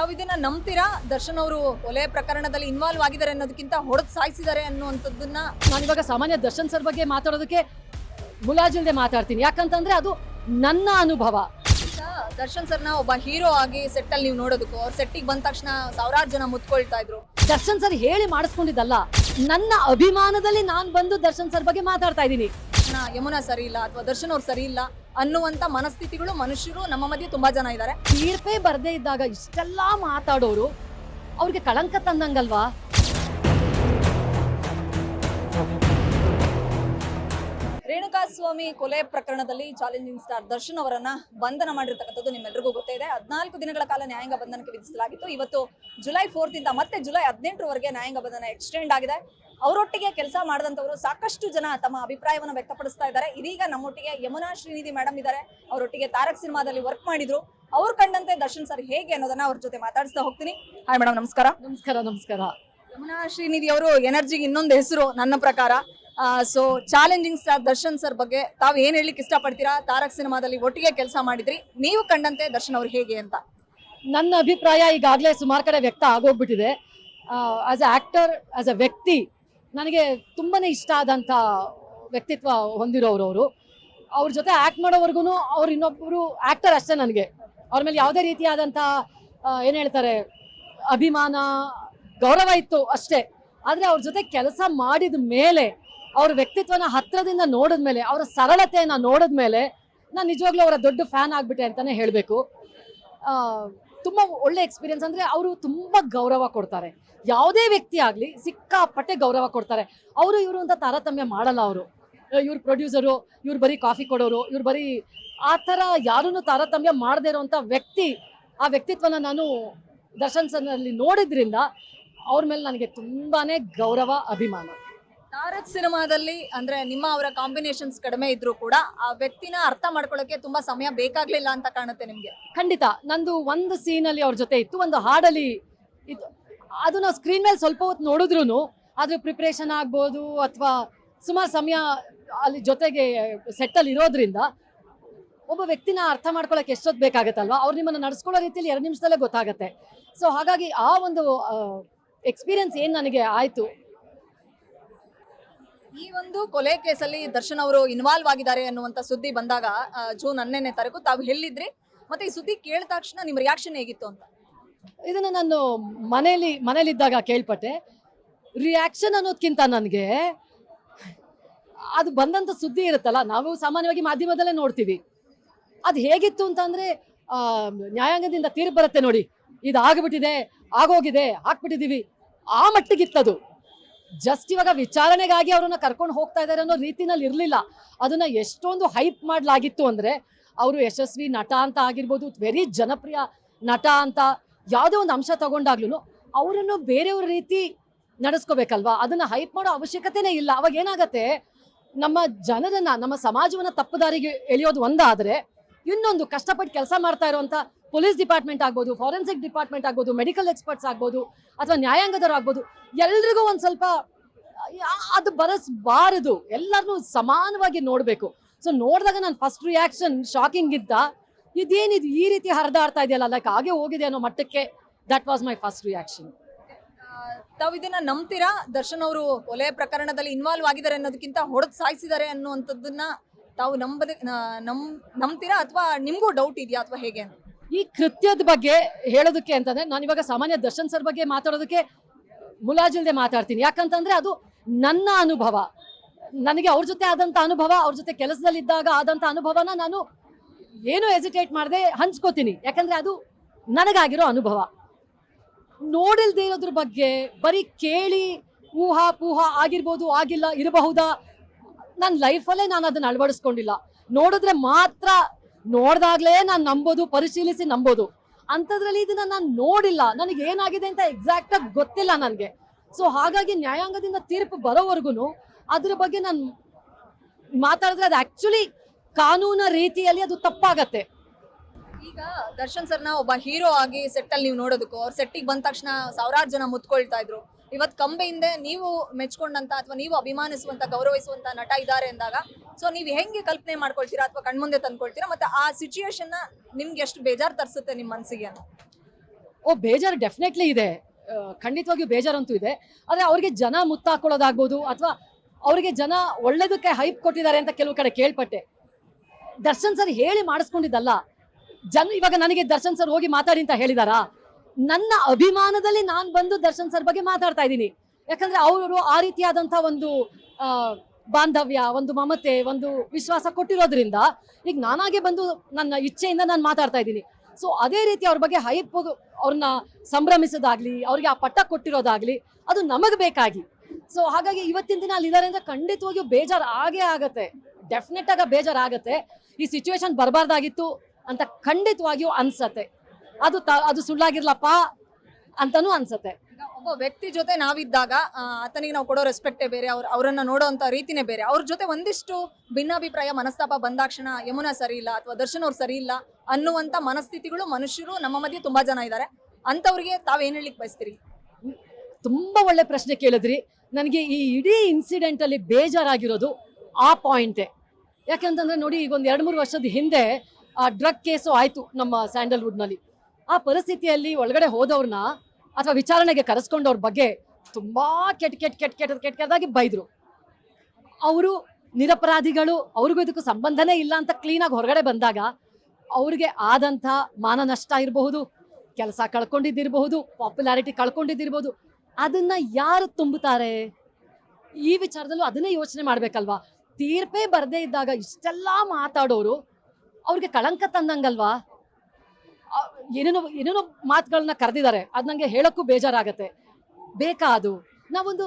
ತಾವು ಇದನ್ನ ನಂಬ್ತೀರಾ? ದರ್ಶನ್ ಅವರು ಕೊಲೆ ಪ್ರಕರಣದಲ್ಲಿ ಇನ್ವಾಲ್ವ್ ಆಗಿದ್ದಾರೆ ಅನ್ನೋದಕ್ಕಿಂತ ಹೊಡೆದು ಸಾಯಿಸಿದ್ದಾರೆ ಅನ್ನುವಂಥದ್ದನ್ನ ನಾನು ಇವಾಗ ಸಾಮಾನ್ಯ ದರ್ಶನ್ ಸರ್ ಬಗ್ಗೆ ಮಾತಾಡೋದಕ್ಕೆ ಮುಲಾಜಿಲ್ದೆ ಮಾತಾಡ್ತೀನಿ. ಯಾಕಂತಂದ್ರೆ ಅದು ನನ್ನ ಅನುಭವ. ದರ್ಶನ್ ಸರ್ನ ಒಬ್ಬ ಹೀರೋ ಆಗಿ ಸೆಟ್ ಅಲ್ಲಿ ನೀವು ನೋಡೋದಕ್ಕೂ, ಅವ್ರ ಸೆಟ್ಟಿಗೆ ಬಂದ ತಕ್ಷಣ ಸಾವಿರಾರು ಜನ ಮುತ್ಕೊಳ್ತಾ ಇದ್ರು. ದರ್ಶನ್ ಸರ್ ಹೇಳಿ ಮಾಡಿಸ್ಕೊಂಡಿದ್ದಲ್ಲ. ನನ್ನ ಅಭಿಮಾನದಲ್ಲಿ ನಾನು ಬಂದು ದರ್ಶನ್ ಸರ್ ಬಗ್ಗೆ ಮಾತಾಡ್ತಾ ಇದ್ದೀನಿ. ಯಮುನಾ ಸರಿ ಇಲ್ಲ ಅಥವಾ ದರ್ಶನ್ ಅವ್ರು ಸರಿ ಇಲ್ಲ ಅನ್ನುವಂತ ಮನಸ್ಥಿತಿಗಳು ಮನುಷ್ಯರು ನಮ್ಮ ಮಧ್ಯೆ ತುಂಬಾ ಜನ ಇದ್ದಾರೆ. ತೀರ್ಪೇ ಬರದೇ ಇದ್ದಾಗ ಇಷ್ಟೆಲ್ಲ ಮಾತಾಡೋರು ಅವ್ರಿಗೆ ಕಳಂಕ ತಂದಂಗಲ್ವಾ? ರೇಣುಕಾಸ್ವಾಮಿ ಕೊಲೆ ಪ್ರಕರಣದಲ್ಲಿ ಚಾಲೆಂಜಿಂಗ್ ಸ್ಟಾರ್ ದರ್ಶನ್ ಅವರನ್ನ ಬಂಧನ ಮಾಡಿರ್ತಕ್ಕಂಥದ್ದು ನಿಮ್ಮೆಲ್ಲರಿಗೂ ಗೊತ್ತೇ ಇದೆ. ಹದಿನಾಲ್ಕು ದಿನಗಳ ಕಾಲ ನ್ಯಾಯಾಂಗ ಬಂಧನಕ್ಕೆ ವಿಧಿಸಲಾಗಿತ್ತು. ಇವತ್ತು ಜುಲೈ ಫೋರ್ತ್ ಇಂದ ಮತ್ತೆ ಜುಲೈ ಹದಿನೆಂಟರವರೆಗೆ ನ್ಯಾಯಾಂಗ ಬಂಧನ ಎಕ್ಸ್ಟೆಂಡ್ ಆಗಿದೆ. ಅವರೊಟ್ಟಿಗೆ ಕೆಲಸ ಮಾಡಿದಂಥವರು ಸಾಕಷ್ಟು ಜನ ತಮ್ಮ ಅಭಿಪ್ರಾಯವನ್ನು ವ್ಯಕ್ತಪಡಿಸ್ತಾ ಇದ್ದಾರೆ. ಇದೀಗ ನಮ್ಮೊಟ್ಟಿಗೆ ಯಮುನಾ ಶ್ರೀನಿಧಿ ಮೇಡಮ್ ಇದ್ದಾರೆ. ಅವರೊಟ್ಟಿಗೆ ತಾರಕ್ ಸಿನಿಮಾದಲ್ಲಿ ವರ್ಕ್ ಮಾಡಿದ್ರು. ಅವ್ರು ಕಂಡಂತೆ ದರ್ಶನ್ ಸರ್ ಹೇಗೆ ಅನ್ನೋದನ್ನ ಅವ್ರ ಜೊತೆ ಮಾತಾಡಿಸ್ತಾ ಹೋಗ್ತೀನಿ. ಹಾಯ್ ಮೇಡಮ್ ನಮಸ್ಕಾರ. ನಮಸ್ಕಾರ ನಮಸ್ಕಾರ. ಯಮುನಾ ಶ್ರೀನಿಧಿ ಅವರು ಎನರ್ಜಿಗೆ ಇನ್ನೊಂದು ಹೆಸರು ನನ್ನ ಪ್ರಕಾರ. So challenging star Darshan sir ಬಗ್ಗೆ ತಾವು ಏನ್ ಹೇಳಲಿಕ್ಕೆ ಇಷ್ಟಪಡ್ತೀರಾ? ತಾರಕ್ ಸಿನಿಮಾದಲ್ಲಿ ಒಟ್ಟಿಗೆ ಕೆಲಸ ಮಾಡಿದ್ರಿ. ನೀವು ಕಂಡಂತೆ ದರ್ಶನ್ ಅವ್ರು ಹೇಗೆ ಅಂತ. ನನ್ನ ಅಭಿಪ್ರಾಯ ಈಗಾಗಲೇ ಸುಮಾರು ಕಡೆ ವ್ಯಕ್ತ ಆಗೋಗ್ಬಿಟ್ಟಿದೆ. As a actor as a ವ್ಯಕ್ತಿ, ನನಗೆ ತುಂಬಾನೇ ಇಷ್ಟ ಆದಂಥ ವ್ಯಕ್ತಿತ್ವ ಹೊಂದಿರೋರು ಅವರು. ಅವ್ರ ಜೊತೆ ಆ್ಯಕ್ಟ್ ಮಾಡೋವರೆಗೂ ಅವ್ರು ಇನ್ನೊಬ್ಬರು ಆ್ಯಕ್ಟರ್ ಅಷ್ಟೇ ನನಗೆ. ಅವ್ರ ಮೇಲೆ ಯಾವುದೇ ರೀತಿಯಾದಂಥ ಏನು ಹೇಳ್ತಾರೆ, ಅಭಿಮಾನ, ಗೌರವ ಇತ್ತು ಅಷ್ಟೇ. ಆದರೆ ಅವ್ರ ಜೊತೆ ಕೆಲಸ ಮಾಡಿದ ಮೇಲೆ ಅವ್ರ ವ್ಯಕ್ತಿತ್ವನ ಹತ್ರದಿಂದ ನೋಡಿದ ಮೇಲೆ ಅವರ ಸರಳತೆಯನ್ನು ನೋಡಿದ ಮೇಲೆ ನಾನು ನಿಜವಾಗ್ಲೂ ಅವರ ದೊಡ್ಡ ಫ್ಯಾನ್ ಆಗ್ಬಿಟ್ಟೆ ಅಂತಲೇ ಹೇಳಬೇಕು. ತುಂಬ ಒಳ್ಳೆ ಎಕ್ಸ್ಪೀರಿಯನ್ಸ್ ಅಂದರೆ ಅವರು ತುಂಬ ಗೌರವ ಕೊಡ್ತಾರೆ. ಯಾವುದೇ ವ್ಯಕ್ತಿ ಆಗಲಿ ಸಿಕ್ಕಾಪಟ್ಟೆ ಗೌರವ ಕೊಡ್ತಾರೆ. ಅವರು ಇವರು ಅಂತ ತಾರತಮ್ಯ ಮಾಡಲ್ಲ ಅವರು. ಇವ್ರು ಪ್ರೊಡ್ಯೂಸರು ಇವ್ರು ಬರೀ ಕಾಫಿ ಕೊಡೋರು, ಇವ್ರು ಬರೀ ಆ ಥರ ಯಾರನ್ನು ತಾರತಮ್ಯ ಮಾಡದೇ ಇರೋವಂಥ ವ್ಯಕ್ತಿ, ಆ ವ್ಯಕ್ತಿತ್ವನ ನಾನು ದರ್ಶನ್ ಸರ್ನಲ್ಲಿ ನೋಡಿದ್ರಿಂದ ಅವ್ರ ಮೇಲೆ ನನಗೆ ತುಂಬಾನೇ ಗೌರವ, ಅಭಿಮಾನ. ತಾರಕ್ ಸಿನಿಮಾದಲ್ಲಿ ಅಂದ್ರೆ ನಿಮ್ಮ ಅವರ ಕಾಂಬಿನೇಷನ್ಸ್ ಕಡಿಮೆ ಇದ್ರೂ ಕೂಡ ಆ ವ್ಯಕ್ತಿನ ಅರ್ಥ ಮಾಡ್ಕೊಳ್ಳೋಕೆ ತುಂಬಾ ಸಮಯ ಬೇಕಾಗ್ಲಿಲ್ಲ ಅಂತ ಕಾಣುತ್ತೆ ನಿಮ್ಗೆ? ಖಂಡಿತ. ನಂದು ಒಂದು ಸೀನಲ್ಲಿ ಅವ್ರ ಜೊತೆ ಇತ್ತು, ಒಂದು ಹಾಡಲ್ಲಿ ಇತ್ತು. ಅದು ನಾವು ಸ್ಕ್ರೀನ್ ಮೇಲೆ ಸ್ವಲ್ಪ ಹೊತ್ತು ನೋಡಿದ್ರು ಅದ್ರ ಪ್ರಿಪ್ರೇಷನ್ ಆಗ್ಬೋದು ಅಥವಾ ಸುಮಾರು ಸಮಯ ಅಲ್ಲಿ ಜೊತೆಗೆ ಸೆಟ್ಟಲ್ಲಿ ಇರೋದ್ರಿಂದ ಒಬ್ಬ ವ್ಯಕ್ತಿನ ಅರ್ಥ ಮಾಡ್ಕೊಳಕ್ಕೆ ಎಷ್ಟೊತ್ತು ಬೇಕಾಗತ್ತಲ್ವಾ? ಅವ್ರು ನಿಮ್ಮನ್ನು ನಡ್ಸ್ಕೊಳ್ಳೋ ರೀತಿಯಲ್ಲಿ ಎರಡು ನಿಮಿಷದಲ್ಲೇ ಗೊತ್ತಾಗುತ್ತೆ. ಸೊ ಹಾಗಾಗಿ ಆ ಒಂದು ಎಕ್ಸ್ಪೀರಿಯನ್ಸ್ ಏನು ನನಗೆ ಆಯಿತು? ಈ ಒಂದು ಕೊಲೆ ಕೇಸಲ್ಲಿ ದರ್ಶನ್ ಅವರು ಇನ್ವಾಲ್ವ್ ಆಗಿದ್ದಾರೆ ಅನ್ನುವಂತ ಸುದ್ದಿ ಬಂದಾಗ ಜೂನ್ ಹನ್ನೆರಡನೇ ತಾರೀಕು ತಾವು ಎಲ್ಲಿದ್ರಿ? ಮತ್ತೆ ಈ ಸುದ್ದಿ ಕೇಳಿದ ತಕ್ಷಣ ನಿಮ್ಮ ರಿಯಾಕ್ಷನ್ ಹೇಗಿತ್ತು ಅಂತ? ಇದನ್ನ ನಾನು ಮನೇಲಿ ಮನೇಲಿದ್ದಾಗ ಕೇಳ್ಪಟ್ಟೆ. ರಿಯಾಕ್ಷನ್ ಅನ್ನೋದ್ಕಿಂತ ನನಗೆ ಅದು ಬಂದಂಥ ಸುದ್ದಿ ಇರುತ್ತಲ್ಲ ನಾವು ಸಾಮಾನ್ಯವಾಗಿ ಮಾಧ್ಯಮದಲ್ಲೇ ನೋಡ್ತೀವಿ. ಅದು ಹೇಗಿತ್ತು ಅಂತಂದ್ರೆ ಆ, ನ್ಯಾಯಾಂಗದಿಂದ ತೀರ್ಪು ಬರುತ್ತೆ ನೋಡಿ. ಇದು ಆಗಿಬಿಟ್ಟಿದೆ ಆಗೋಗಿದೆ ಹಾಕ್ಬಿಟ್ಟಿದೀವಿ. ಆ ಮಟ್ಟಿಗಿತ್ತದು. ಜಸ್ಟ್ ಇವಾಗ ವಿಚಾರಣೆಗಾಗಿ ಅವ್ರನ್ನ ಕರ್ಕೊಂಡು ಹೋಗ್ತಾ ಇದ್ದಾರೆ ಅನ್ನೋ ರೀತಿನಲ್ಲಿ ಇರಲಿಲ್ಲ. ಅದನ್ನ ಎಷ್ಟೊಂದು ಹೈಪ್ ಮಾಡಲಾಗಿತ್ತು ಅಂದ್ರೆ ಅವರು ಯಶಸ್ವಿ ನಟ ಅಂತ ಆಗಿರ್ಬೋದು ವೆರಿ ಜನಪ್ರಿಯ ನಟ ಅಂತ ಯಾವುದೇ ಒಂದು ಅಂಶ ತಗೊಂಡಾಗ್ಲೂ ಅವರನ್ನು ಬೇರೆಯವ್ರ ರೀತಿ ನಡೆಸ್ಕೋಬೇಕಲ್ವಾ? ಅದನ್ನ ಹೈಪ್ ಮಾಡೋ ಅವಶ್ಯಕತೆನೇ ಇಲ್ಲ. ಅವಾಗ ಏನಾಗತ್ತೆ, ನಮ್ಮ ಜನರನ್ನ, ನಮ್ಮ ಸಮಾಜವನ್ನ ತಪ್ಪುದಾರಿಗೆ ಎಳೆಯೋದು ಒಂದಾದರೆ ಇನ್ನೊಂದು ಕಷ್ಟಪಟ್ಟು ಕೆಲಸ ಮಾಡ್ತಾ ಇರುವಂತ ಪೊಲೀಸ್ ಡಿಪಾರ್ಟ್ಮೆಂಟ್ ಆಗ್ಬೋದು, ಫಾರೆನ್ಸಿಕ್ ಡಿಪಾರ್ಟ್ಮೆಂಟ್ ಆಗ್ಬೋದು, ಮೆಡಿಕಲ್ ಎಕ್ಸ್ಪರ್ಟ್ಸ್ ಆಗ್ಬೋದು, ಅಥವಾ ನ್ಯಾಯಾಂಗದವ್ರು ಆಗ್ಬೋದು, ಎಲ್ರಿಗೂ ಒಂದು ಸ್ವಲ್ಪ, ಅದು ಬರಸ್ಬಾರದು. ಎಲ್ಲರನ್ನೂ ಸಮಾನವಾಗಿ ನೋಡಬೇಕು. ಸೊ ನೋಡಿದಾಗ ನನ್ನ ಫಸ್ಟ್ ರಿಯಾಕ್ಷನ್ ಶಾಕಿಂಗ್ ಇದ್ದ. ಇದೇನಿದು ಈ ರೀತಿ ಹರಿದಾಡ್ತಾ ಇದೆಯಲ್ಲ ಲೈಕ್ ಹಾಗೆ ಹೋಗಿದೆ ಅನ್ನೋ ಮಟ್ಟಕ್ಕೆ that was my first reaction ತಾವು ಇದನ್ನ ನಂಬ್ತೀರಾ? ದರ್ಶನ್ ಅವರು ಕೊಲೆ ಪ್ರಕರಣದಲ್ಲಿ ಇನ್ವಾಲ್ವ್ ಆಗಿದ್ದಾರೆ ಅನ್ನೋದಕ್ಕಿಂತ ಹೊಡೆದು ಸಾಯಿಸಿದ್ದಾರೆ ಅನ್ನುವಂಥದ್ದನ್ನ ತಾವು ನಂಬದೆ ನಂಬ್ ನಂಬ್ತೀರಾ? ಅಥವಾ ನಿಮಗೂ ಡೌಟ್ ಇದೆಯಾ? ಅಥವಾ ಹೇಗೆ ಅಂತ? ಈ ಕೃತ್ಯದ ಬಗ್ಗೆ ಹೇಳೋದಕ್ಕೆ ಅಂತಂದ್ರೆ ನಾನು ಇವಾಗ ಸಾಮಾನ್ಯ ದರ್ಶನ್ ಸರ್ ಬಗ್ಗೆ ಮಾತಾಡೋದಕ್ಕೆ ಮುಲಾಜಿಲ್ದೆ ಮಾತಾಡ್ತೀನಿ. ಯಾಕಂತಂದ್ರೆ ಅದು ನನ್ನ ಅನುಭವ. ನನಗೆ ಅವ್ರ ಜೊತೆ ಆದಂತ ಅನುಭವ, ಅವ್ರ ಜೊತೆ ಕೆಲಸದಲ್ಲಿದ್ದಾಗ ಆದಂತ ಅನುಭವನ ನಾನು ಏನು ಎಜಿಟೇಟ್ ಮಾಡದೆ ಹಂಚ್ಕೋತೀನಿ. ಯಾಕಂದ್ರೆ ಅದು ನನಗಾಗಿರೋ ಅನುಭವ. ನೋಡಿಲ್ದೇ ಇರೋದ್ರ ಬಗ್ಗೆ ಬರೀ ಕೇಳಿ ಊಹಾ ಪೂಹಾ ಆಗಿರ್ಬೋದು, ಆಗಿಲ್ಲ, ಇರಬಹುದಾ? ನನ್ನ ಲೈಫಲ್ಲೇ ನಾನು ಅದನ್ನ ಅಳವಡಿಸ್ಕೊಂಡಿಲ್ಲ. ನೋಡಿದ್ರೆ ಮಾತ್ರ ನೋಡ್ದಾಗ್ಲೇ ನಾನು ನಂಬೋದು, ಪರಿಶೀಲಿಸಿ ನಂಬೋದು. ಅಂಥದ್ರಲ್ಲಿ ಇದನ್ನ ನಾನು ನೋಡಿಲ್ಲ. ನನಗೆ ಏನಾಗಿದೆ ಅಂತ ಎಕ್ಸಾಕ್ಟ್ ಆಗಿ ಗೊತ್ತಿಲ್ಲ ನನಗೆ. ಸೊ ಹಾಗಾಗಿ ನ್ಯಾಯಾಂಗದಿಂದ ತೀರ್ಪು ಬರೋವರೆಗೂ ಅದ್ರ ಬಗ್ಗೆ ನಾನು ಮಾತಾಡಿದ್ರೆ ಅದು ಆಕ್ಚುಲಿ ಕಾನೂನ ರೀತಿಯಲ್ಲಿ ಅದು ತಪ್ಪಾಗತ್ತೆ. ಈಗ ದರ್ಶನ್ ಸರ್ನ ಒಬ್ಬ ಹೀರೋ ಆಗಿ ಸೆಟ್ ಅಲ್ಲಿ ನೀವು ನೋಡೋದಕ್ಕೂ, ಅವ್ರ ಸೆಟ್ಟಿಗೆ ಬಂದ ತಕ್ಷಣ ಸಾವಿರಾರು ಜನ ಮುತ್ಕೊಳ್ತಾ ಇದ್ರು. ಇವತ್ ಕಂಬೆ ಹಿಂದೆ ನೀವು ಮೆಚ್ಕೊಂಡಂತ ಅಥವಾ ನೀವು ಅಭಿಮಾನಿಸುವಂತ, ಗೌರವಿಸುವಂತ ನಟ ಇದ್ದಾರೆ ಅಂದಾಗ ಸೊ ನೀವು ಹೆಂಗೆ ಕಲ್ಪನೆ ಮಾಡ್ಕೊಳ್ತೀರಾ ಅಥವಾ ಕಣ್ಮುಂದೆ ತಂದ್ಕೊಳ್ತೀರಾ? ಮತ್ತೆ ಆ ಸಿಚುಯೇಷನ್ ನಿಮ್ಗೆ ಎಷ್ಟು ಬೇಜಾರು ತರಿಸುತ್ತೆ ನಿಮ್ಮ ಮನಸ್ಸಿಗೆ ಓ, ಬೇಜಾರು ಡೆಫಿನೆಟ್ಲಿ ಇದೆ. ಖಂಡಿತವಾಗಿಯೂ ಬೇಜಾರಂತೂ ಇದೆ. ಆದರೆ ಅವ್ರಿಗೆ ಜನ ಮುತ್ತಾಕೊಳ್ಳೋದಾಗ್ಬೋದು ಅಥವಾ ಅವರಿಗೆ ಜನ ಒಳ್ಳೇದಕ್ಕೆ ಹೈಪ್ ಕೊಟ್ಟಿದ್ದಾರೆ ಅಂತ ಕೆಲವು ಕಡೆ ಕೇಳ್ಪಟ್ಟೆ. ದರ್ಶನ್ ಸರ್ ಹೇಳಿ ಮಾಡಿಸ್ಕೊಂಡಿದ್ದಲ್ಲ. ಜನ, ಇವಾಗ ನನಗೆ ದರ್ಶನ್ ಸರ್ ಹೋಗಿ ಮಾತಾಡಿ ಅಂತ ಹೇಳಿದಾರಾ? ನನ್ನ ಅಭಿಮಾನದಲ್ಲಿ ನಾನು ಬಂದು ದರ್ಶನ್ ಸರ್ ಬಗ್ಗೆ ಮಾತಾಡ್ತಾ ಇದ್ದೀನಿ. ಯಾಕಂದ್ರೆ ಅವರು ಆ ರೀತಿಯಾದಂಥ ಒಂದು ಬಾಂಧವ್ಯ, ಒಂದು ಮಮತೆ, ಒಂದು ವಿಶ್ವಾಸ ಕೊಟ್ಟಿರೋದ್ರಿಂದ ಈಗ ನಾನಾಗೆ ಬಂದು ನನ್ನ ಇಚ್ಛೆಯಿಂದ ನಾನು ಮಾತಾಡ್ತಾ ಇದ್ದೀನಿ. ಸೊ ಅದೇ ರೀತಿ ಅವ್ರ ಬಗ್ಗೆ ಹೈಪ್ ಅವ್ರನ್ನ ಸಂಭ್ರಮಿಸೋದಾಗ್ಲಿ, ಅವ್ರಿಗೆ ಆ ಪಟ್ಟ ಕೊಟ್ಟಿರೋದಾಗ್ಲಿ, ಅದು ನಮಗೆ ಬೇಕಾಗಿ. ಸೊ ಹಾಗಾಗಿ ಇವತ್ತಿನ ದಿನ ಅಲ್ಲಿ ಇದಾರೆ ಅಂದ್ರೆ ಖಂಡಿತವಾಗಿಯೂ ಬೇಜಾರು ಆಗೇ ಆಗತ್ತೆ. ಡೆಫಿನೆಟ್ ಆಗ ಬೇಜಾರ್ ಆಗತ್ತೆ. ಈ ಸಿಚುವೇಶನ್ ಬರಬಾರ್ದಾಗಿತ್ತು ಅಂತ ಖಂಡಿತವಾಗಿಯೂ ಅನ್ಸತ್ತೆ. ಅದು ತ- ಅದು ಸುಳ್ಳಾಗಿರ್ಲಪ್ಪ ಅಂತಾನೂ ಅನ್ಸುತ್ತೆ. ಈಗ ಒಬ್ಬ ವ್ಯಕ್ತಿ ಜೊತೆ ನಾವಿದ್ದಾಗ ಆ, ಆತನಿಗೆ ನಾವು ಕೊಡೋ ರೆಸ್ಪೆಕ್ಟೇ ಬೇರೆ ಅವ್ರು ಅವರನ್ನ ನೋಡೋಂಥ ರೀತಿನೇ ಬೇರೆ. ಅವ್ರ ಜೊತೆ ಒಂದಿಷ್ಟು ಭಿನ್ನಾಭಿಪ್ರಾಯ ಮನಸ್ತಾಪ ಬಂದಾಕ್ಷಣ ಯಮುನಾ ಸರಿ ಇಲ್ಲ ಅಥವಾ ದರ್ಶನ್ ಅವ್ರು ಸರಿ ಇಲ್ಲ ಅನ್ನುವಂಥ ಮನಸ್ಥಿತಿಗಳು ಮನುಷ್ಯರು ನಮ್ಮ ಮಧ್ಯೆ ತುಂಬಾ ಜನ ಇದ್ದಾರೆ ಅಂಥವ್ರಿಗೆ ತಾವೇನ್ ಹೇಳಿಕ್ ಬಯಸ್ತೀರಿ? ತುಂಬಾ ಒಳ್ಳೆ ಪ್ರಶ್ನೆ ಕೇಳಿದ್ರಿ. ನನಗೆ ಈ ಇಡೀ ಇನ್ಸಿಡೆಂಟ್ ಅಲ್ಲಿ ಬೇಜಾರಾಗಿರೋದು ಆ ಪಾಯಿಂಟೇ ಯಾಕೆಂತಂದ್ರೆ ನೋಡಿ ಈಗ ಒಂದು ಎರಡು ಮೂರು ವರ್ಷದ ಹಿಂದೆ ಆ ಡ್ರಗ್ ಕೇಸು ಆಯಿತು ನಮ್ಮ ಸ್ಯಾಂಡಲ್ವುಡ್ನಲ್ಲಿ. ಆ ಪರಿಸ್ಥಿತಿಯಲ್ಲಿ ಒಳಗಡೆ ಹೋದವ್ರನ್ನ ಅಥವಾ ವಿಚಾರಣೆಗೆ ಕರೆಸ್ಕೊಂಡವ್ರ ಬಗ್ಗೆ ತುಂಬಾ ಕೆಟ್ಟ ಕೆಟ್ಟ ಕೆಟ್ಟ ಕೆಟ್ಟ ಕೆಟ್ಟ ಕೆಟ್ಟದಾಗಿ ಬೈದ್ರು. ಅವರು ನಿರಪರಾಧಿಗಳು, ಅವ್ರಿಗೂ ಇದಕ್ಕೂ ಸಂಬಂಧನೇ ಇಲ್ಲ ಅಂತ ಕ್ಲೀನಾಗಿ ಹೊರಗಡೆ ಬಂದಾಗ ಅವ್ರಿಗೆ ಆದಂಥ ಮಾನ ನಷ್ಟ ಇರಬಹುದು, ಕೆಲಸ ಕಳ್ಕೊಂಡಿದ್ದಿರಬಹುದು ಪಾಪ್ಯುಲಾರಿಟಿ ಕಳ್ಕೊಂಡಿದ್ದಿರ್ಬೋದು ಅದನ್ನ ಯಾರು ತುಂಬುತ್ತಾರೆ? ಈ ವಿಚಾರದಲ್ಲೂ ಅದನ್ನೇ ಯೋಚನೆ ಮಾಡ್ಬೇಕಲ್ವಾ? ತೀರ್ಪೇ ಬರದೇ ಇದ್ದಾಗ ಇಷ್ಟೆಲ್ಲ ಮಾತಾಡೋರು ಅವ್ರಿಗೆ ಕಳಂಕ ತಂದಂಗಲ್ವಾ? ಏನೇನೋ ಏನೇನೋ ಮಾತುಗಳನ್ನ ಕರೆದಿದ್ದಾರೆ, ಅದು ನನಗೆ ಹೇಳೋಕ್ಕೂ ಬೇಜಾರಾಗತ್ತೆ. ಬೇಕಾ ಅದು? ನಾವೊಂದು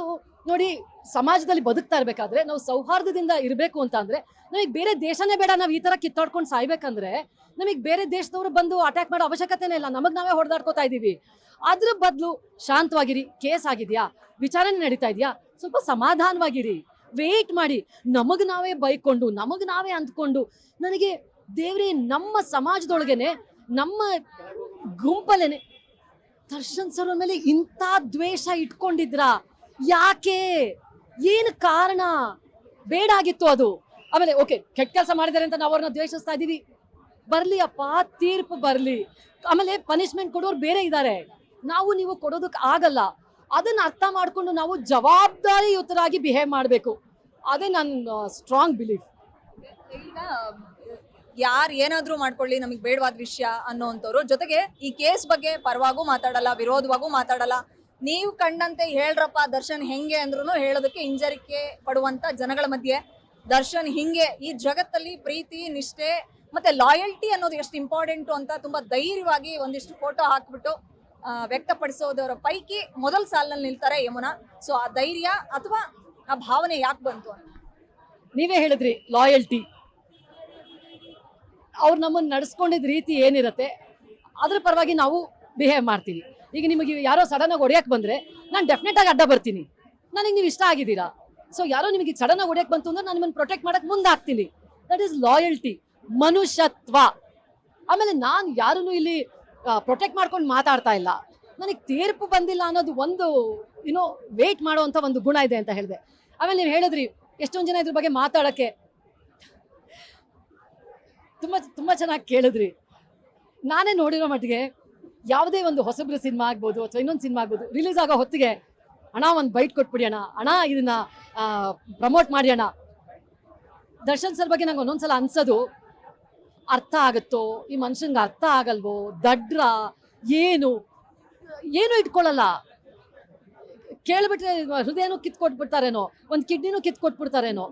ನೋಡಿ, ಸಮಾಜದಲ್ಲಿ ಬದುಕ್ತಾ ಇರಬೇಕಾದ್ರೆ, ನಾವು ಸೌಹಾರ್ದದಿಂದ ಇರಬೇಕು ಅಂತ ಅಂದರೆ, ನಮಗೆ ಬೇರೆ ದೇಶನೇ ಬೇಡ ನಾವು ಈ ಥರ ಕಿತ್ತಾಡ್ಕೊಂಡು ಸಾಯ್ಬೇಕಂದ್ರೆ, ನಮಗೆ ಬೇರೆ ದೇಶದವರು ಬಂದು ಅಟ್ಯಾಕ್ ಮಾಡೋ ಅವಶ್ಯಕತೆನೇ ಇಲ್ಲ. ನಮಗೆ ನಾವೇ ಹೊಡೆದಾಡ್ಕೋತಾ ಇದ್ದೀವಿ ಅದ್ರ ಬದಲು ಶಾಂತವಾಗಿರಿ ಕೇಸ್ ಆಗಿದೆಯಾ? ವಿಚಾರಣೆ ನಡೀತಾ ಇದೆಯಾ? ಸ್ವಲ್ಪ ಸಮಾಧಾನವಾಗಿರಿ. ವೇಟ್ ಮಾಡಿ. ನಮಗೆ ನಾವೇ ಬೈಕೊಂಡು, ನಮಗೆ ನಾವೇ ಅಂದ್ಕೊಂಡು, ನನಗೆ ದೇವ್ರಿ ನಮ್ಮ ಸಮಾಜದೊಳಗೇನೆ ನಮ್ಮ ಗುಂಪಲ್ಲೇನೆ ದರ್ಶನ್ ಸರ್ ಮೇಲೆ ಇಂಥ ದ್ವೇಷ ಇಟ್ಕೊಂಡಿದ್ರಾ? ಯಾಕೆ? ಏನು ಕಾರಣ? ಬೇಡ ಆಗಿತ್ತು ಅದು. ಆಮೇಲೆ ಓಕೆ ಕೆಟ್ಟ ಕೆಲಸ ಮಾಡಿದ್ದಾರೆ ಅಂತ ನಾವು ಅವ್ರನ್ನ ದ್ವೇಷಿಸ್ತಾ ಇದ್ದೀವಿ. ಬರಲಿ ಅಪ್ಪ, ತೀರ್ಪು ಬರಲಿ. ಆಮೇಲೆ ಪನಿಷ್ಮೆಂಟ್ ಕೊಡೋರು ಬೇರೆ ಇದ್ದಾರೆ ನಾವು ನೀವು ಕೊಡೋದಕ್ಕೆ ಆಗಲ್ಲ. ಅದನ್ನ ಅರ್ಥ ಮಾಡಿಕೊಂಡು ನಾವು ಜವಾಬ್ದಾರಿಯುತರಾಗಿ ಬಿಹೇವ್ ಮಾಡಬೇಕು. ಅದೇ ನನ್ನ ಸ್ಟ್ರಾಂಗ್ ಬಿಲೀಫ್ ಯಾರು ಏನಾದ್ರೂ ಮಾಡ್ಕೊಳ್ಳಿ, ನಮಗೆ ಬೇಡವಾದ ವಿಷಯ ಅನ್ನೋಂಥವ್ರು. ಜೊತೆಗೆ ಈ ಕೇಸ್ ಬಗ್ಗೆ ಪರವಾಗೂ ಮಾತಾಡಲ್ಲ, ವಿರೋಧವಾಗೂ ಮಾತಾಡಲ್ಲ. ನೀವು ಕಂಡಂತೆ ಹೇಳ್ರಪ್ಪ, ದರ್ಶನ್ ಹೆಂಗೆ ಅಂದ್ರೂ ಹೇಳೋದಕ್ಕೆ ಹಿಂಜರಿಕೆ ಪಡುವಂತ ಜನಗಳ ಮಧ್ಯೆ. ದರ್ಶನ್ ಹಿಂಗೆ, ಈ ಜಗತ್ತಲ್ಲಿ ಪ್ರೀತಿ, ನಿಷ್ಠೆ ಮತ್ತೆ ಲಾಯಲ್ಟಿ ಅನ್ನೋದು ಎಷ್ಟು ಇಂಪಾರ್ಟೆಂಟು ಅಂತ ತುಂಬಾ ಧೈರ್ಯವಾಗಿ ಒಂದಿಷ್ಟು ಫೋಟೋ ಹಾಕ್ಬಿಟ್ಟು ವ್ಯಕ್ತಪಡಿಸೋದವರ ಪೈಕಿ ಮೊದಲ ಸಾಲಿನಲ್ಲಿ ನಿಲ್ತಾರೆ ಯಮುನಾ. ಸೊ ಆ ಧೈರ್ಯ ಅಥವಾ ಆ ಭಾವನೆ ಯಾಕೆ ಬಂತು ನೀವೇ ಹೇಳಿದ್ರಿ ಲಾಯಲ್ಟಿ ಅವ್ರು ನಮ್ಮನ್ನು ನಡೆಸ್ಕೊಂಡಿದ್ದ ರೀತಿ ಏನಿರುತ್ತೆ, ಅದ್ರ ಪರವಾಗಿ ನಾವು ಬಿಹೇವ್ ಮಾಡ್ತೀವಿ. ಈಗ ನಿಮಗೆ ಯಾರೋ ಸಡನ್ನಾಗಿ ಹೊಡೆಯಕ್ಕೆ ಬಂದ್ರೆ, ನಾನು ಡೆಫಿನೆಟಾಗಿ ಅಡ್ಡ ಬರ್ತೀನಿ. ನನಗೆ ನೀವು ಇಷ್ಟ ಆಗಿದ್ದೀರಾ? ಸೊ ಯಾರೋ ನಿಮಗೆ ಸಡನ್ ಆಗಿ ಹೊಡೆಯಕ್ಕೆ ಬಂತು ಅಂದ್ರೆ ನಾನು ನಿಮ್ಮನ್ನು ಪ್ರೊಟೆಕ್ಟ್ ಮಾಡಕ್ಕೆ ಮುಂದಾಗ್ತೀನಿ ದಟ್ ಈಸ್ ಲಾಯಲ್ಟಿ ಮನುಷ್ಯತ್ವ. ಆಮೇಲೆ ನಾನು ಯಾರೂ ಇಲ್ಲಿ ಪ್ರೊಟೆಕ್ಟ್ ಮಾಡ್ಕೊಂಡು ಮಾತಾಡ್ತಾ ಇಲ್ಲ. ನನಗೆ ತೀರ್ಪು ಬಂದಿಲ್ಲ ಅನ್ನೋದು ಒಂದು ಏನೋ ವೇಟ್ ಮಾಡುವಂಥ ಒಂದು ಗುಣ ಇದೆ ಅಂತ ಹೇಳಿದೆ. ಆಮೇಲೆ ನೀವು ಹೇಳಿದ್ರಿ, ಎಷ್ಟೊಂದು ಜನ ಇದ್ರ ಬಗ್ಗೆ ಮಾತಾಡಕ್ಕೆ ತುಂಬ ತುಂಬ ಚೆನ್ನಾಗಿ ಕೇಳಿದ್ರಿ. ನಾನೇ ನೋಡಿರೋ ಮಟ್ಟಿಗೆ ಯಾವುದೇ ಒಂದು ಹೊಸಬ್ರ ಸಿನಿಮಾ ಆಗ್ಬೋದು ಅಥವಾ ಇನ್ನೊಂದು ಸಿನಿಮಾ ಆಗ್ಬೋದು ರಿಲೀಸ್ ಆಗೋ ಹೊತ್ತಿಗೆ ಅಣ್ಣ ಒಂದು ಬೈಟ್ ಕೊಟ್ಬಿಡಿ ಅಣ್ಣ. ಅಣ್ಣ ಇದನ್ನ ಪ್ರಮೋಟ್ ಮಾಡಿ ಅಣ್ಣ. ದರ್ಶನ್ ಸರ್ ಬಗ್ಗೆ ನಂಗೆ ಒಂದೊಂದ್ಸಲ ಅನ್ಸೋದು, ಅರ್ಥ ಆಗುತ್ತೋ? ಈ ಮನುಷ್ಯನ್ಗೆ ಅರ್ಥ ಆಗಲ್ವೋ? ದಡ್ರ? ಏನು? ಏನು ಇಟ್ಕೊಳ್ಳಲ್ಲ ಕೇಳಿಬಿಟ್ರೆ ಹೃದಯನೂ ಕಿತ್ಕೊಟ್ಬಿಡ್ತಾರೇನೋ? ಒಂದು ಕಿಡ್ನಿನೂ ಕಿತ್ಕೊಟ್ಬಿಡ್ತಾರೇನೋ?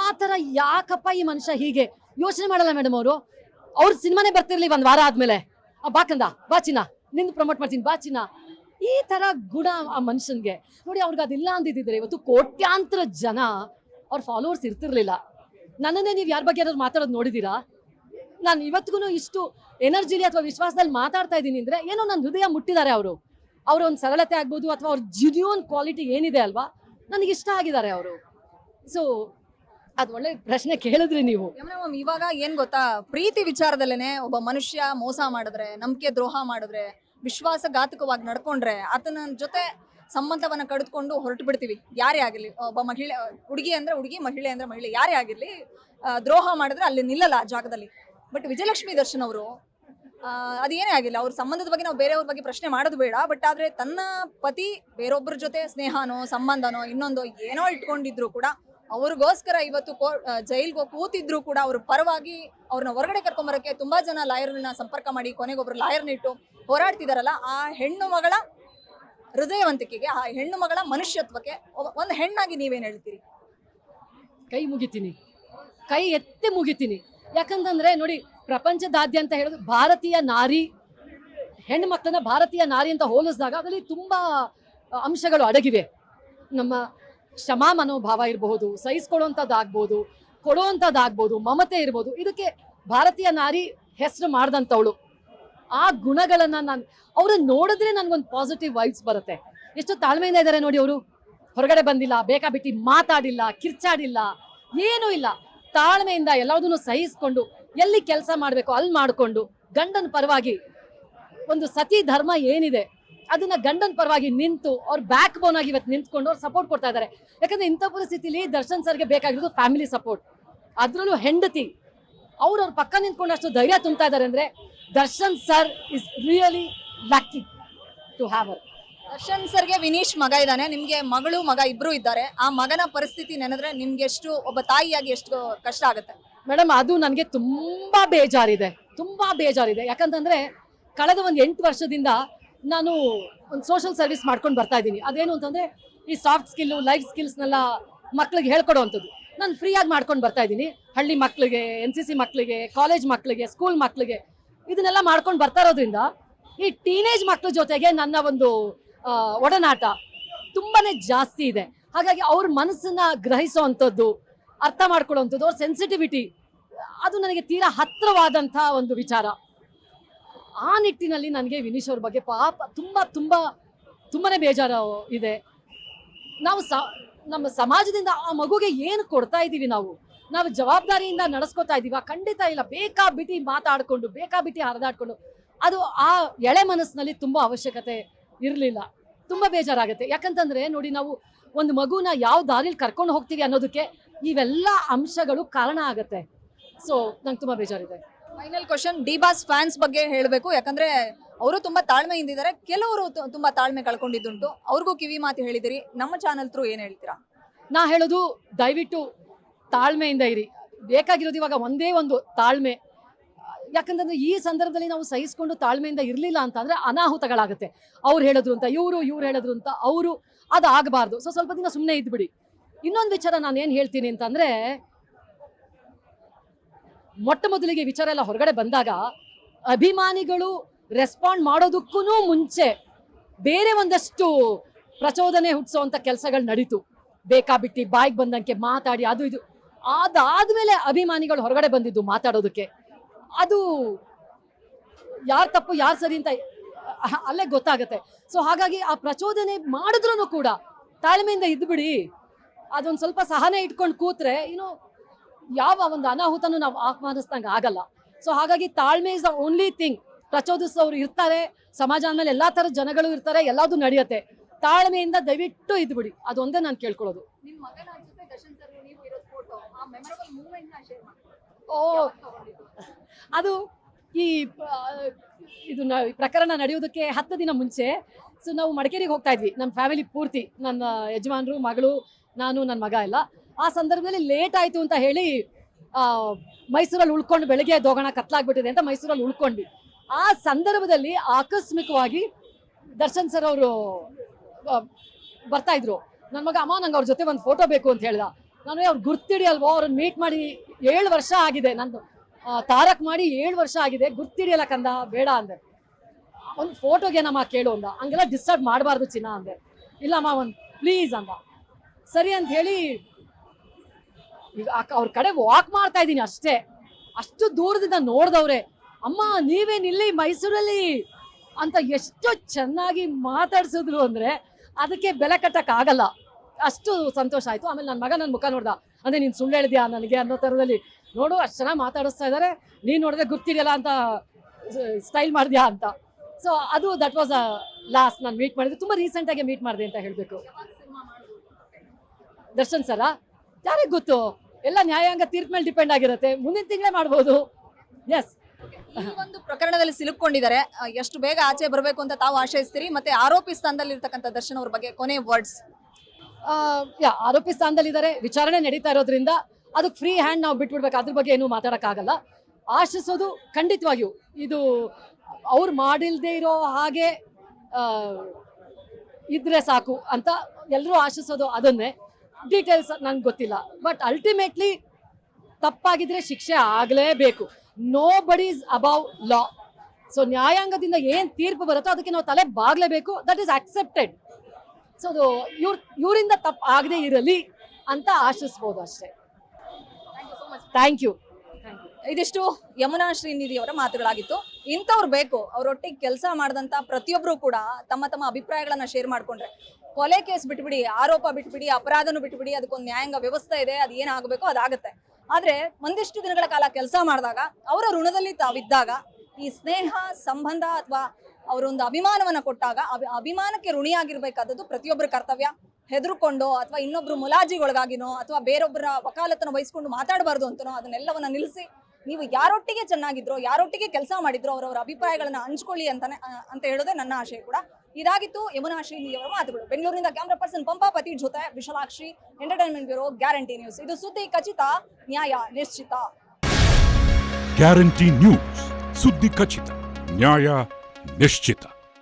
ಆ ಥರ ಯಾಕಪ್ಪ ಈ ಮನುಷ್ಯ ಹೀಗೆ ಯೋಚನೆ ಮಾಡಲ್ಲ ಮೇಡಮ್ ಅವರು. ಅವ್ರ ಸಿನಿಮಾನೇ ಬರ್ತಿರ್ಲಿ ಒಂದು ವಾರ ಆದ್ಮೇಲೆ. ಬಾಕಂದ ಬಾ ಚಿನ್ನ. ನಿಂದು ಪ್ರಮೋಟ್ ಮಾಡ್ತೀನಿ, ಬಾ ಚಿನ್ನ. ಈ ತರ ಗುಣ ಆ ಮನುಷ್ಯನ್ಗೆ. ನೋಡಿ, ಅವ್ರಿಗೆ ಅದಿಲ್ಲ ಅಂದಿದ್ದಿದ್ರೆ ಇವತ್ತು ಕೋಟ್ಯಾಂತರ ಜನ ಅವ್ರ ಫಾಲೋವರ್ಸ್ ಇರ್ತಿರ್ಲಿಲ್ಲ. ನನ್ನನ್ನೇ ನೀವು ಯಾರ ಬಗ್ಗೆ ಯಾರಾದ್ರು ಮಾತಾಡೋದು ನೋಡಿದೀರಾ? ನಾನು ಇವತ್ತಿಗೂ ಇಷ್ಟು ಎನರ್ಜಿಲಿ ಅಥವಾ ವಿಶ್ವಾಸದಲ್ಲಿ ಮಾತಾಡ್ತಾ ಇದ್ದೀನಿ ಅಂದ್ರೆ ಏನೋ ನನ್ನ ಹೃದಯ ಮುಟ್ಟಿದ್ದಾರೆ ಅವರು. ಅವರ ಒಂದು ಸರಳತೆ ಆಗ್ಬೋದು ಅಥವಾ ಅವ್ರ ಜಿನ್ಯೂನ್ ಕ್ವಾಲಿಟಿ ಏನಿದೆ ಅಲ್ವಾ? ನನಗೆ ಇಷ್ಟ ಆಗಿದ್ದಾರೆ ಅವರು. ಸೊ ಅದು ಒಳ್ಳೆ ಪ್ರಶ್ನೆ ಕೇಳಿದ್ರಿ ನೀವು. ಇವಾಗ ಏನ್ ಗೊತ್ತಾ? ಪ್ರೀತಿ ವಿಚಾರದಲ್ಲೇನೆ ಒಬ್ಬ ಮನುಷ್ಯ ಮೋಸ ಮಾಡಿದ್ರೆ, ನಂಬಿಕೆ ದ್ರೋಹ ಮಾಡಿದ್ರೆ, ವಿಶ್ವಾಸಘಾತಕವಾಗಿ ನಡ್ಕೊಂಡ್ರೆ, ಆತನ ಜೊತೆ ಸಂಬಂಧವನ್ನ ಕಡಿದುಕೊಂಡು ಹೊರಟು ಬಿಡ್ತೀವಿ ಯಾರೇ ಆಗಿರ್ಲಿ ಒಬ್ಬ ಮಹಿಳೆ, ಹುಡುಗಿ ಅಂದ್ರೆ ಹುಡುಗಿ, ಮಹಿಳೆ ಅಂದ್ರೆ ಮಹಿಳೆ, ಯಾರೇ ಆಗಿರ್ಲಿ ದ್ರೋಹ ಮಾಡಿದ್ರೆ ಅಲ್ಲಿ ನಿಲ್ಲಲ್ಲ ಆ ಜಾಗದಲ್ಲಿ. ಬಟ್ ವಿಜಯಲಕ್ಷ್ಮಿ ದರ್ಶನ್ ಅವರು ಅದೇನೇ ಆಗಿಲ್ಲ. ಅವ್ರ ಸಂಬಂಧದ ಬಗ್ಗೆ ನಾವು ಬೇರೆಯವ್ರ ಬಗ್ಗೆ ಪ್ರಶ್ನೆ ಮಾಡೋದು ಬೇಡ. ಬಟ್ ಆದ್ರೆ ತನ್ನ ಪತಿ ಬೇರೊಬ್ಬರ ಜೊತೆ ಸ್ನೇಹನೋ, ಸಂಬಂಧನೋ, ಇನ್ನೊಂದು ಏನೋ ಇಟ್ಕೊಂಡಿದ್ರು ಕೂಡ ಅವ್ರಿಗೋಸ್ಕರ ಇವತ್ತು ಜೈಲ್ಗೆ ಕೂತಿದ್ರು ಕೂಡ ಅವ್ರ ಪರವಾಗಿ ಅವ್ರನ್ನ ಹೊರಗಡೆ ಕರ್ಕೊಂಬರಕ್ಕೆ ತುಂಬಾ ಜನ ಲಾಯರ್ಗಳನ್ನ ಸಂಪರ್ಕ ಮಾಡಿ ಕೊನೆಗೊಬ್ರು ಲಾಯರ್ನ ಇಟ್ಟು ಹೋರಾಡ್ತಿದಾರಲ್ಲ, ಆ ಹೆಣ್ಣು ಮಗಳ ಹೃದಯವಂತಿಕೆಗೆ, ಆ ಹೆಣ್ಣು ಮಗಳ ಮನುಷ್ಯತ್ವಕ್ಕೆ ಒಂದು ಹೆಣ್ಣಾಗಿ ನೀವೇನು ಹೇಳ್ತೀರಿ? ಕೈ ಮುಗಿತೀನಿ. ಕೈ ಎತ್ತಿ ಮುಗಿತೀನಿ. ಯಾಕಂತಂದ್ರೆ ನೋಡಿ ಪ್ರಪಂಚದಾದ್ಯಂತ ಹೇಳೋದು ಭಾರತೀಯ ನಾರಿ, ಹೆಣ್ಣು ಮಕ್ಕಳನ್ನ ಭಾರತೀಯ ನಾರಿ ಅಂತ ಹೋಲಿಸಿದಾಗ ಅದರಲ್ಲಿ ತುಂಬಾ ಅಂಶಗಳು ಅಡಗಿವೆ. ನಮ್ಮ ಕ್ಷಮಾ ಮನೋಭಾವ ಇರಬಹುದು ಸಹಿಸ್ಕೊಡುವಂಥದ್ದಾಗ್ಬೋದು ಕೊಡುವಂಥದ್ದಾಗ್ಬೋದು ಮಮತೆ ಇರ್ಬೋದು, ಇದಕ್ಕೆ ಭಾರತೀಯ ನಾರಿ ಹೆಸರು ಮಾಡ್ದಂಥವಳು ಆ ಗುಣಗಳನ್ನ ನಾನು ಅವ್ರನ್ನ ನೋಡಿದ್ರೆ ನನಗೊಂದು ಪಾಸಿಟಿವ್ ವೈಬ್ಸ್ ಬರುತ್ತೆ. ಎಷ್ಟು ತಾಳ್ಮೆಯಿಂದ ಇದ್ದಾರೆ ನೋಡಿ ಅವರು. ಹೊರಗಡೆ ಬಂದಿಲ್ಲ ಬೇಕಾಬಿಟ್ಟಿ ಮಾತಾಡಿಲ್ಲ, ಕಿರ್ಚಾಡಿಲ್ಲ, ಏನೂ ಇಲ್ಲ. ತಾಳ್ಮೆಯಿಂದ ಎಲ್ಲದನ್ನು ಸಹಿಸ್ಕೊಂಡು ಎಲ್ಲಿ ಕೆಲಸ ಮಾಡಬೇಕು ಅಲ್ಲಿ ಮಾಡಿಕೊಂಡು ಗಂಡನ ಪರವಾಗಿ ಒಂದು ಸತಿ ಧರ್ಮ ಏನಿದೆ ಅದನ್ನ ಗಂಡನ ಪರವಾಗಿ ನಿಂತು ಅವ್ರ ಬ್ಯಾಕ್ ಬೋನ್ ಆಗಿ ಇವತ್ತು ನಿಂತ್ಕೊಂಡು ಅವ್ರು ಸಪೋರ್ಟ್ ಕೊಡ್ತಾ ಇದ್ದಾರೆ ಯಾಕಂದ್ರೆ ಇಂಥ ಪರಿಸ್ಥಿತಿಲಿ ದರ್ಶನ್ ಸರ್ಗೆ ಬೇಕಾಗಿರೋದು ಫ್ಯಾಮಿಲಿ ಸಪೋರ್ಟ್ ಅದ್ರಲ್ಲೂ ಹೆಂಡತಿ ಅವ್ರು ಅವ್ರ ಪಕ್ಕ ನಿಂತ್ಕೊಂಡು ಅಷ್ಟು ಧೈರ್ಯ ತುಂಬ್ತಾ ಇದ್ದಾರೆ ಅಂದ್ರೆ Darshan sir is really lucky to have our Darshan ಸರ್ಗೆ ವಿನೀಶ್ ಮಗ ಇದ್ದಾನೆ ನಿಮ್ಗೆ ಮಗಳು ಮಗ ಇಬ್ರು ಇದ್ದಾರೆ. ಆ ಮಗನ ಪರಿಸ್ಥಿತಿ ನೆನೆದ್ರೆ ನಿಮ್ಗೆ ಎಷ್ಟು ಒಬ್ಬ ತಾಯಿಯಾಗಿ ಎಷ್ಟು ಕಷ್ಟ ಆಗುತ್ತೆ? ಮೇಡಮ್ ಅದು ನನಗೆ ತುಂಬಾ ಬೇಜಾರಿದೆ. ತುಂಬಾ ಬೇಜಾರಿದೆ. ಯಾಕಂತಂದ್ರೆ ಕಳೆದ ಒಂದು ಎಂಟು ವರ್ಷದಿಂದ ನಾನು ಒಂದು ಸೋಷಿಯಲ್ ಸರ್ವಿಸ್ ಮಾಡ್ಕೊಂಡು ಬರ್ತಾ ಇದ್ದೀನಿ. ಅದೇನು ಅಂತಂದರೆ ಈ ಸಾಫ್ಟ್ ಸ್ಕಿಲ್ಲು ಲೈಫ್ ಸ್ಕಿಲ್ಸ್ನೆಲ್ಲ ಮಕ್ಳಿಗೆ ಹೇಳ್ಕೊಡುವಂಥದ್ದು. ನಾನು ಫ್ರೀಯಾಗಿ ಮಾಡ್ಕೊಂಡು ಬರ್ತಾ ಇದ್ದೀನಿ. ಹಳ್ಳಿ ಮಕ್ಕಳಿಗೆ ಎನ್ ಸಿ ಸಿ ಮಕ್ಕಳಿಗೆ ಕಾಲೇಜ್ ಮಕ್ಕಳಿಗೆ ಸ್ಕೂಲ್ ಮಕ್ಕಳಿಗೆ ಇದನ್ನೆಲ್ಲ ಮಾಡ್ಕೊಂಡು ಬರ್ತಾ ಇರೋದ್ರಿಂದ ಈ ಟೀನೇಜ್ ಮಕ್ಕಳ ಜೊತೆಗೆ ನನ್ನ ಒಂದು ಒಡನಾಟ ತುಂಬಾ ಜಾಸ್ತಿ ಇದೆ. ಹಾಗಾಗಿ ಅವ್ರ ಮನಸ್ಸನ್ನು ಗ್ರಹಿಸುವಂಥದ್ದು, ಅರ್ಥ ಮಾಡ್ಕೊಳ್ಳೋವಂಥದ್ದು, ಅವ್ರ ಸೆನ್ಸಿಟಿವಿಟಿ ಅದು ನನಗೆ ತೀರಾ ಹತ್ತಿರವಾದಂಥ ಒಂದು ವಿಚಾರ. ಆ ನಿಟ್ಟಿನಲ್ಲಿ ನನಗೆ ವಿನೀಶ್ ಅವ್ರ ಬಗ್ಗೆ ಪಾಪ ತುಂಬ ತುಂಬ ತುಂಬಾ ಬೇಜಾರು ಇದೆ. ನಾವು ಸ, ನಮ್ಮ ಸಮಾಜದಿಂದ ಆ ಮಗುಗೆ ಏನು ಕೊಡ್ತಾ ಇದ್ದೀವಿ ನಾವು? ನಾವು ಜವಾಬ್ದಾರಿಯಿಂದ ನಡೆಸ್ಕೊತಾ ಇದ್ದೀವಿ? ಖಂಡಿತ ಇಲ್ಲ. ಬೇಕಾಬಿಟ್ಟಿ ಮಾತಾಡ್ಕೊಂಡು, ಬೇಕಾಬಿಟ್ಟಿ ಹರಿದಾಡ್ಕೊಂಡು ಅದು ಆ ಎಳೆ ಮನಸ್ಸಿನಲ್ಲಿ ತುಂಬ ಅವಶ್ಯಕತೆ ಇರಲಿಲ್ಲ. ತುಂಬ ಬೇಜಾರಾಗುತ್ತೆ. ಯಾಕಂತಂದ್ರೆ ನೋಡಿ ನಾವು ಒಂದು ಮಗುನ ಯಾವ ದಾರಿಲಿ ಕರ್ಕೊಂಡು ಹೋಗ್ತೀವಿ ಅನ್ನೋದಕ್ಕೆ ಇವೆಲ್ಲ ಅಂಶಗಳು ಕಾರಣ ಆಗುತ್ತೆ. ಸೊ ನಂಗೆ ತುಂಬ ಬೇಜಾರಿದೆ. Final question D boss fans ಬಗ್ಗೆ ಹೇಳಬೇಕು. ಯಾಕಂದ್ರೆ ಅವರು ತುಂಬಾ ತಾಳ್ಮೆ ಇದ್ದಾರೆ. ಕೆಲವರು ತುಂಬಾ ತಾಳ್ಮೆ ಕಳ್ಕೊಂಡಿದ್ದುಂಟು. ಅವ್ರಿಗೂ ಕಿವಿ ಮಾತು ಹೇಳಿದಿರಿ. ನಮ್ಮ ಚಾನಲ್ ತ್ರೂ ಏನ್ ಹೇಳ್ತೀರಾ? ನಾ ಹೇಳೋದು ದಯವಿಟ್ಟು ತಾಳ್ಮೆಯಿಂದ ಇರಿ. ಬೇಕಾಗಿರೋದು ಇವಾಗ ಒಂದೇ ಒಂದು ತಾಳ್ಮೆ. ಯಾಕಂತಂದ್ರೆ ಈ ಸಂದರ್ಭದಲ್ಲಿ ನಾವು ಸಹಿಸಿಕೊಂಡು ತಾಳ್ಮೆಯಿಂದ ಇರಲಿಲ್ಲ ಅಂತಂದ್ರೆ ಅನಾಹುತಗಳಾಗುತ್ತೆ. ಅವ್ರು ಹೇಳಿದ್ರು ಅಂತ, ಇವರು ಇವ್ರು ಹೇಳಿದ್ರು ಅಂತ, ಅವರು ಅದು ಆಗಬಾರ್ದು ಸೊ, ಸ್ವಲ್ಪ ದಿನ ಸುಮ್ಮನೆ ಇದ್ಬಿಡಿ. ಇನ್ನೊಂದು ವಿಚಾರ ನಾನು ಏನು ಹೇಳ್ತೀನಿ ಅಂತಂದ್ರೆ ಮೊಟ್ಟ ಮೊದಲಿಗೆ ವಿಚಾರ ಎಲ್ಲ ಹೊರಗಡೆ ಬಂದಾಗ ಅಭಿಮಾನಿಗಳು ರೆಸ್ಪಾಂಡ್ ಮಾಡೋದಕ್ಕೂ ಮುಂಚೆ ಬೇರೆ ಒಂದಷ್ಟು ಪ್ರಚೋದನೆ ಹುಟ್ಟಿಸುವಂತ ಕೆಲಸಗಳು ನಡೀತು. ಬೇಕಾಬಿಟ್ಟಿ ಬಾಯಿಗೆ ಬಂದಂಗೆ ಮಾತಾಡಿ, ಅದು ಇದು. ಅದಾದ್ಮೇಲೆ ಅಭಿಮಾನಿಗಳು ಹೊರಗಡೆ ಬಂದಿದ್ದು ಮಾತಾಡೋದಕ್ಕೆ. ಅದು ಯಾರು ತಪ್ಪು, ಯಾರು ಸರಿ ಅಂತ ಅಲ್ಲೇ ಗೊತ್ತಾಗುತ್ತೆ. ಸೊ ಹಾಗಾಗಿ ಆ ಪ್ರಚೋದನೆ ಮಾಡಿದ್ರು ಕೂಡ ತಾಳ್ಮೆಯಿಂದ ಇದ್ಬಿಡಿ. ಅದೊಂದು ಸ್ವಲ್ಪ ಸಹನೆ ಇಟ್ಕೊಂಡು ಕೂತ್ರೆ ಏನು ಯಾವ ಒಂದು ಅನಾಹುತನೂ ನಾವು ಆಹ್ವಾನಿಸ್ದಂಗೆ ಆಗಲ್ಲ. ಸೊ ಹಾಗಾಗಿ ತಾಳ್ಮೆ ಇಸ್ ದ ಓನ್ಲಿ ಥಿಂಗ್ ಪ್ರಚೋದಿಸೋರು ಇರ್ತಾರೆ ಸಮಾಜ ಅಂದಮೇಲೆ ಎಲ್ಲ ಥರದ ಜನಗಳು ಇರ್ತಾರೆ ಎಲ್ಲದೂ ನಡೆಯುತ್ತೆ. ತಾಳ್ಮೆಯಿಂದ ದಯವಿಟ್ಟು ಇದ್ಬಿಡಿ. ಅದೊಂದೇ ನಾನು ಕೇಳ್ಕೊಳ್ಳೋದು. ಓ ಅದು ಈ ಇದು ಪ್ರಕರಣ ನಡೆಯೋದಕ್ಕೆ ಹತ್ತು ದಿನ ಮುಂಚೆ. ಸೊ ನಾವು ಮಡಿಕೇರಿಗೆ ಹೋಗ್ತಾ ಇದ್ವಿ. ನಮ್ಮ ಫ್ಯಾಮಿಲಿ ಪೂರ್ತಿ. ನನ್ನ ಯಜಮಾನರು ಮಗಳು ನಾನು ನನ್ನ ಮಗ ಎಲ್ಲ. ಆ ಸಂದರ್ಭದಲ್ಲಿ ಲೇಟ್ ಆಯಿತು ಅಂತ ಹೇಳಿ ಮೈಸೂರಲ್ಲಿ ಉಳ್ಕೊಂಡು ಬೆಳಗ್ಗೆ ಎದ್ದು ಹೋಗೋಣ, ಕತ್ಲಾಗ್ಬಿಟ್ಟಿದೆ ಅಂತ ಮೈಸೂರಲ್ಲಿ ಉಳ್ಕೊಂಡ್ವಿ. ಆ ಸಂದರ್ಭದಲ್ಲಿ ಆಕಸ್ಮಿಕವಾಗಿ ದರ್ಶನ್ ಸರ್ ಅವರು ಬರ್ತಾ ಇದ್ರು. ನನ್ನ ಮಗ ಅಮ್ಮ ನಂಗೆ ಅವ್ರ ಜೊತೆ ಒಂದು ಫೋಟೋ ಬೇಕು ಅಂತ ಹೇಳ್ದ. ನಾನು ಅವ್ರು ಗುರ್ತಿಡಿಯಲ್ವೋ ಅವ್ರನ್ನ ಮೀಟ್ ಮಾಡಿ ಏಳು ವರ್ಷ ಆಗಿದೆ. ನಂದು ತಾರಕ್ ಮಾಡಿ ಏಳು ವರ್ಷ ಆಗಿದೆ. ಗುರ್ತಿಡಿಯಲ್ಲ ಕಂದ, ಬೇಡ ಅಂದೆ. ಒಂದು ಫೋಟೋಗೆ ನಮ್ಮ ಕೇಳು ಅಂದ. ಹಂಗೆಲ್ಲ ಡಿಸ್ಟರ್ಬ್ ಮಾಡಬಾರ್ದು ಚಿನ್ನ ಅಂದೆ. ಇಲ್ಲಮ್ಮ ಒಂದು ಪ್ಲೀಸ್ ಅಂದ. ಸರಿ ಅಂತ ಹೇಳಿ ಈಗ ಅವ್ರ ಕಡೆ ವಾಕ್ ಮಾಡ್ತಾ ಇದ್ದೀನಿ ಅಷ್ಟೇ. ಅಷ್ಟು ದೂರದಿಂದ ನೋಡಿದವ್ರೆ, ಅಮ್ಮ ನೀವೇನಿಲ್ಲಿ ಮೈಸೂರಲ್ಲಿ? ಅಂತ ಎಷ್ಟು ಚೆನ್ನಾಗಿ ಮಾತಾಡ್ಸಿದ್ರು ಅಂದರೆ ಅದಕ್ಕೆ ಬೆಲೆ ಕಟ್ಟಕ್ಕಾಗಲ್ಲ ಅಷ್ಟು ಸಂತೋಷ ಆಯಿತು. ಆಮೇಲೆ ನನ್ನ ಮಗ ನನ್ನ ಮುಖ ನೋಡ್ದ, ಅಂದರೆ ನೀನು ಸುಳ್ಳು ಹೇಳಿದ್ಯಾ ನನಗೆ? ಅನ್ನೋ ಥರದಲ್ಲಿ ನೋಡು, ಅಷ್ಟು ಚೆನ್ನಾಗಿ ಮಾತಾಡಿಸ್ತಾ ಇದ್ದಾರೆ ನೀನು ನೋಡಿದ್ರೆ ಗೊತ್ತಿದೆಯಲ್ಲ ಅಂತ ಸ್ಟೈಲ್ ಮಾಡಿದ್ಯಾ ಅಂತ. ಸೊ ಅದು ದಟ್ ವಾಸ್ ಅ ಲಾಸ್ಟ್ ನಾನು ಮೀಟ್ ಮಾಡಿದೆ ತುಂಬ ರೀಸೆಂಟಾಗಿ ಮೀಟ್ ಮಾಡಿದೆ ಅಂತ ಹೇಳಬೇಕು. ದರ್ಶನ್ ಸರ ಯಾರಿಗೆ ಗೊತ್ತು? ಎಲ್ಲ ನ್ಯಾಯಾಂಗ ತೀರ್ಪು ಮೇಲೆ ಡಿಪೆಂಡ್ ಆಗಿರುತ್ತೆ. ಮುಂದಿನ ತಿಂಗಳೇ ಮಾಡ್ಬೋದು. ಎಸ್ ಈ ಒಂದು ಪ್ರಕರಣದಲ್ಲಿ ಸಿಲುಕೊಂಡಿದ್ದಾರೆ ಎಷ್ಟು ಬೇಗ ಆಚೆ ಬರಬೇಕು ಅಂತ ತಾವು ಆಶಯಿಸ್ತೀರಿ? ಮತ್ತೆ ಆರೋಪಿ ಸ್ಥಾನದಲ್ಲಿ ಇರ್ತಕ್ಕಂಥ ದರ್ಶನ್ ಅವ್ರ ಬಗ್ಗೆ ಕೊನೆ ವರ್ಡ್ಸ್ ಯಾ ಆರೋಪಿ ಸ್ಥಾನದಲ್ಲಿದ್ದಾರೆ. ವಿಚಾರಣೆ ನಡೀತಾ ಇರೋದ್ರಿಂದ ಅದಕ್ಕೆ ಫ್ರೀ ಹ್ಯಾಂಡ್ ನಾವು ಬಿಟ್ಬಿಡ್ಬೇಕು. ಅದ್ರ ಬಗ್ಗೆ ಏನು ಮಾತಾಡೋಕ್ಕಾಗಲ್ಲ. ಆಶಿಸೋದು ಖಂಡಿತವಾಗಿಯೂ. ಇದು ಅವ್ರು ಮಾಡಿಲ್ದೇ ಇರೋ ಹಾಗೆ ಇದ್ರೆ ಸಾಕು ಅಂತ ಎಲ್ಲರೂ ಆಶಿಸೋದು ಅದನ್ನೇ. ಡೀಟೇಲ್ಸ್ ನಂಗೆ ಗೊತ್ತಿಲ್ಲ. ಬಟ್ ಅಲ್ಟಿಮೇಟ್ಲಿ ತಪ್ಪಾಗಿದ್ರೆ ಶಿಕ್ಷೆ ಆಗಲೇಬೇಕು. No is above law so ನ್ಯಾಯಾಂಗದಿಂದ ಏನು ತೀರ್ಪು ಬರುತ್ತೋ ಅದಕ್ಕೆ ನಾವು ತಲೆ ಬಾಗ್ಲೇಬೇಕು. ದಟ್ ಈಸ್ ಅಕ್ಸೆಪ್ಟೆಡ್ ಸೊ ಅದು ಇವ್ರ ಇವರಿಂದ ತಪ್ಪು ಆಗದೆ ಇರಲಿ ಅಂತ ಆಶಿಸ್ಬೋದು ಅಷ್ಟೇ. ಥ್ಯಾಂಕ್ ಯು ಇದಿಷ್ಟು ಯಮುನಾ ಶ್ರೀನಿಧಿ ಅವರ ಮಾತುಗಳಾಗಿತ್ತು. ಇಂಥವ್ರು ಬೇಕು. ಅವರೊಟ್ಟಿಗೆ ಕೆಲಸ ಮಾಡಿದಂಥ ಪ್ರತಿಯೊಬ್ಬರು ಕೂಡ ತಮ್ಮ ತಮ್ಮ ಅಭಿಪ್ರಾಯಗಳನ್ನು ಶೇರ್ ಮಾಡ್ಕೊಂಡ್ರೆ. ಕೊಲೆ ಕೇಸ್ ಬಿಟ್ಬಿಡಿ, ಆರೋಪ ಬಿಟ್ಬಿಡಿ, ಅಪರಾಧನೂ ಬಿಟ್ಬಿಡಿ, ಅದಕ್ಕೊಂದು ನ್ಯಾಯಾಂಗ ವ್ಯವಸ್ಥೆ ಇದೆ, ಅದು ಏನಾಗಬೇಕು ಅದಾಗುತ್ತೆ. ಆದ್ರೆ ಒಂದಿಷ್ಟು ದಿನಗಳ ಕಾಲ ಕೆಲಸ ಮಾಡಿದಾಗ, ಅವರ ಋಣದಲ್ಲಿ ತಾವಿದ್ದಾಗ, ಈ ಸ್ನೇಹ, ಸಂಬಂಧ ಅಥವಾ ಅವರೊಂದು ಅಭಿಮಾನವನ್ನ ಕೊಟ್ಟಾಗ, ಅಭಿ- ಅಭಿಮಾನಕ್ಕೆ ಋಣಿಯಾಗಿರ್ಬೇಕಾದದ್ದು ಪ್ರತಿಯೊಬ್ಬರ ಕರ್ತವ್ಯ. ಹೆದರ್ಕೊಂಡು ಅಥವಾ ಇನ್ನೊಬ್ರು ಮುಲಾಜಿಗೊಳಗಾಗಿನೋ ಅಥವಾ ಬೇರೊಬ್ಬರ ವಕಾಲತನ ವಹಿಸ್ಕೊಂಡು ಮಾತಾಡಬಾರ್ದು ಅಂತನೋ, ಅದನ್ನೆಲ್ಲವನ್ನ ನಿಲ್ಲಿಸಿ ನೀವು ಯಾರೊಟ್ಟಿಗೆ ಚೆನ್ನಾಗಿದ್ರೋ, ಯಾರೊಟ್ಟಿಗೆ ಕೆಲಸ ಮಾಡಿದ್ರೋ, ಅವರವರ ಅಭಿಪ್ರಾಯಗಳನ್ನ ಹಂಚ್ಕೊಳ್ಳಿ ಅಂತಾನೆ ಅಂತ ಹೇಳೋದೇ ನನ್ನ ಆಶಯ ಕೂಡ. ಇದಾಗಿತ್ತು ಯಮುನಾ ಶ್ರೀನಿಧಿ ಅವರ ಮಾತುಗಳು. ಬೆಂಗಳೂರಿನಿಂದ ಕ್ಯಾಮ್ರಾ ಪರ್ಸನ್ ಪಂಪಾಪತಿ ಜೊತೆ Vishalakshi entertainment bureau guarantee news ಇದು ಸುದ್ದಿ ಖಚಿತ, ನ್ಯಾಯ ನಿಶ್ಚಿತ. ಗ್ಯಾರಂಟಿ ನ್ಯೂಸ್ ಸುದ್ದಿ ಖಚಿತ, ನ್ಯಾಯ ನಿಶ್ಚಿತ.